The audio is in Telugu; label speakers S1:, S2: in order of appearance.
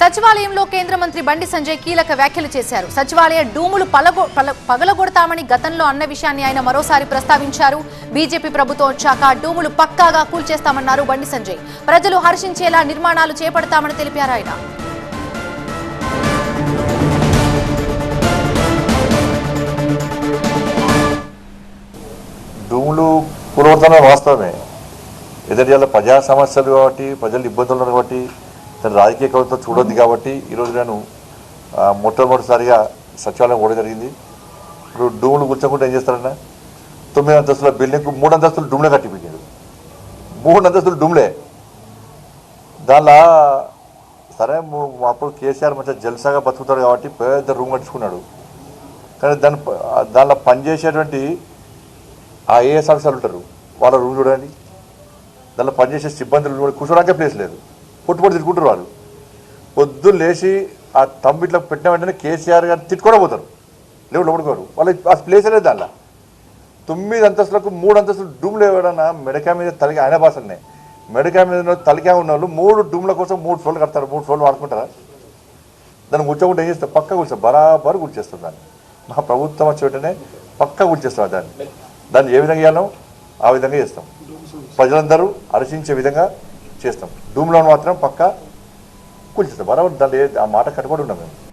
S1: సచివాలయంలో కేంద్ర మంత్రి బండి సంజయ్ కీలక వ్యాఖ్యలు చేశారు. సచివాలయ డూములు పలగొ పల- పగలగొడతామని గతంలో అన్న విషయాన్ని ఆయన మరోసారి ప్రస్తావించారు. బీజేపీ ప్రభుత్వం వచ్చాక డూములు పక్కాగా కూల్చేస్తామన్నారు బండి సంజయ్. ప్రజలు హర్షించేలా నిర్మాణాలు చేపడతామని తెలిపారు ఆయన.
S2: డూములు కూలగొడతాన వాస్తవమే. ఎదురు ప్రజా సమస్యలు కాబట్టి ప్రజలు ఇబ్బందులు కాబట్టి తన రాజకీయ కవిత చూడొద్దు కాబట్టి ఈరోజు నేను మొట్టమొదటిసారిగా సచివాలయం కూడా జరిగింది. ఇప్పుడు డూములు కూర్చోకుండా ఏం చేస్తారన్నా? తొమ్మిది అంతస్తుల బిల్డింగ్ మూడు అంతస్తులు డూమ్లే కట్టిపించాడు మూడు అంతస్తులు డూమ్లే. దానిలో సరే అప్పుడు కేసీఆర్ మంచిగా జల్సాగా బతుకుతాడు కాబట్టి పెద్ద రూమ్ కట్టుకున్నాడు కానీ దాని దానిలో పనిచేసేటువంటి ఆ ఏఎస్ ఆఫీసర్లు ఉంటారు? వాళ్ళ రూమ్ చూడండి. దానిలో పనిచేసే సిబ్బందులు కూడా కూర్చోడానికే ప్లేస్ లేదు. పొట్టు తిట్టుకుంటారు వాళ్ళు. పొద్దున్న లేచి ఆ తమ్ము ఇట్లా పెట్టిన వెంటనే కేసీఆర్ గారు తిట్టుకోవడం పోతారు లేవు లోపడుకోరు. వాళ్ళు ఆ ప్లేస్ అనేది దానిలో. తొమ్మిది అంతస్తులకు మూడు అంతస్తులు డూమ్లు ఎవడన్నా మెడకా మీద తలకి ఆయన భాషనే మెడకా మీద ఉన్న ఉన్న వాళ్ళు మూడు డూమ్ల కోసం మూడు ఫ్లోర్లు కడతారు మూడు ఫ్లోర్లు వాడుకుంటారా? దాన్ని కూర్చోకుండా ఏం చేస్తారు? పక్క కూర్చోరు బరాబర్ కూర్చేస్తారు దాన్ని. మా ప్రభుత్వం వచ్చేటనే పక్క కూర్చేస్తారు దాన్ని. దాన్ని ఏ విధంగా చేయాలో ఆ విధంగా చేస్తాం. ప్రజలందరూ హర్షించే విధంగా చేస్తాం. డూమ్లో మాత్రం పక్క కూల్చేస్తాం. బరాబర్ దాన్ని ఆ మాట కట్టుబడి ఉన్నాం మేము